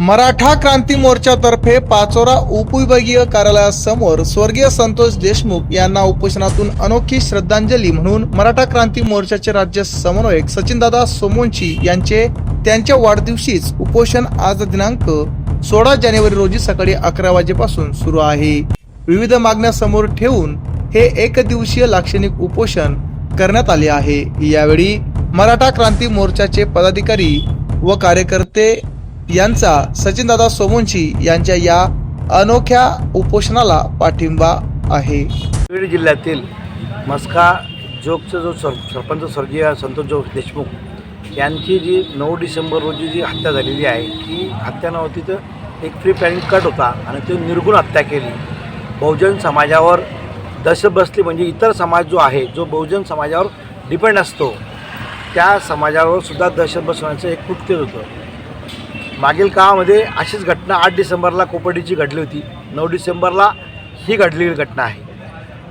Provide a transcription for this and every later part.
मराठा क्रांती मोर्चातर्फे पाचोरा उपविभागीय कार्यालयासमोर स्वर्गीय संतोष देशमुख यांना उपोषणातून अनोखी श्रद्धांजली म्हणून मराठा क्रांती मोर्चाचे राज्य समन्वयक सचिनदादा सोमोंची यांचे त्यांच्या वाढदिवशीच उपोषण आज दिनांक सोळा जानेवारी रोजी सकाळी अकरा वाजेपासून सुरू आहे. विविध मागण्या समोर ठेवून हे एक दिवसीय लाक्षणिक उपोषण करण्यात आले आहे. यावेळी मराठा क्रांती मोर्चाचे पदाधिकारी व कार्यकर्ते यांचा सचिनदादा सोमोंशी यांच्या या अनोख्या उपोषणाला पाठिंबा आहे. बीड जिल्ह्यातील मस्का जोगचा जो सर सरपंच स्वर्गीय संतोष जोग देशमुख यांची जी नऊ डिसेंबर रोजी जी हत्या झालेली आहे ती हत्या नव्हती तर एक फ्री प्लॅनिंग कट होता आणि ते निर्गुण हत्या केली. बहुजन समाजावर दहशत बसली म्हणजे इतर समाज जो आहे जो बहुजन समाजावर डिपेंड असतो त्या समाजावर सुद्धा दहशत बसवण्याचं एक कृत्य होतं. मागील काळामध्ये अशीच घटना आठ डिसेंबरला कोपर्डीची घडली होती. नऊ डिसेंबरला ही घडलेली घटना आहे.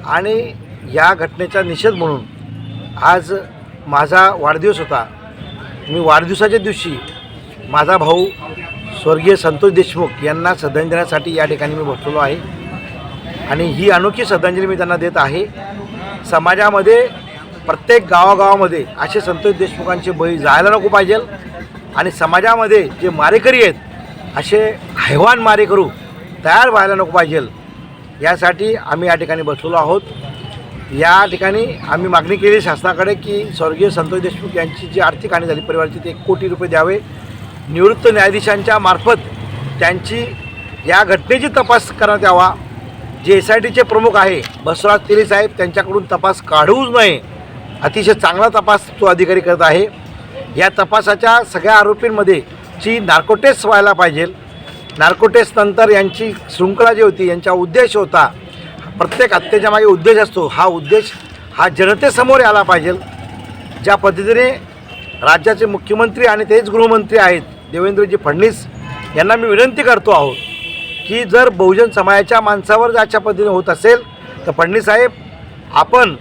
आणि या घटनेचा निषेध म्हणून आज माझा वाढदिवस होता. मी वाढदिवसाच्या दिवशी माझा भाऊ स्वर्गीय संतोष देशमुख यांना श्रद्धांजली देण्यासाठी या ठिकाणी मी बसलेलो आहे. आणि ही अनोखी श्रद्धांजली मी त्यांना देत आहे. समाजामध्ये प्रत्येक गावागावामध्ये असे संतोष देशमुखांचे बळी जायला नको पाहिजे. आणि समाजामध्ये जे मारेकरी आहेत असे हैवान मारेकरू तयार व्हायला नको पाहिजे. यासाठी आम्ही या ठिकाणी बसलेलो आहोत. या ठिकाणी आम्ही मागणी केली शासनाकडे की स्वर्गीय संतोष देशमुख यांची जी आर्थिक हानी झाली परिवाराची ते एक कोटी रुपये द्यावे. निवृत्त न्यायाधीशांच्या मार्फत त्यांची या घटनेची तपास करण्यात यावा. जे एस आय टीचे प्रमुख आहे बसवराज तेली साहेब त्यांच्याकडून तपास काढूच नये. अतिशय चांगला तपास तो अधिकारी करत आहे. या तपासाच्या सगळ्या आरोपींमध्ये ची नार्कोटेस्ट व्हायला पाहिजे. नार्कोटेस्ट नंतर यांची शृंखला जी होती यांचा उद्देश होता प्रत्येक हत्येच्या मागे उद्देश असतो. हा उद्देश हा जनतेसमोर आला पाहिजे. ज्या पद्धतीने राज्याचे मुख्यमंत्री आणि तेच गृहमंत्री आहेत देवेंद्रजी फडणवीस यांना मी विनंती करतो आहोत की जर बहुजन समाजाच्या माणसावर जर अशा पद्धतीने होत असेल तर फडणवीस साहेब आपण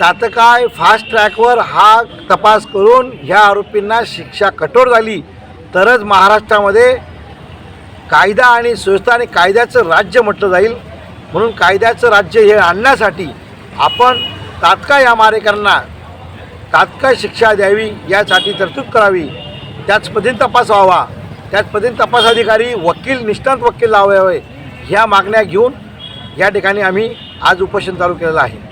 तात्काळ फास्ट ट्रॅकवर हा तपास करून ह्या आरोपींना शिक्षा कठोर झाली. तरच महाराष्ट्रामध्ये कायदा आणि सुव्यवस्था आणि कायद्याचं राज्य म्हटलं जाईल. म्हणून कायद्याचं राज्य हे आणण्यासाठी आपण तात्काळ या मारेकरांना तात्काळ शिक्षा द्यावी यासाठी तरतूद करावी. त्याच पद्धतीने तपास व्हावा. त्याच पद्धतीने तपास अधिकारी वकील निष्ठांत वकील लावावे ह्या मागण्या घेऊन या ठिकाणी आम्ही आज उपोषण चालू केलेलं आहे.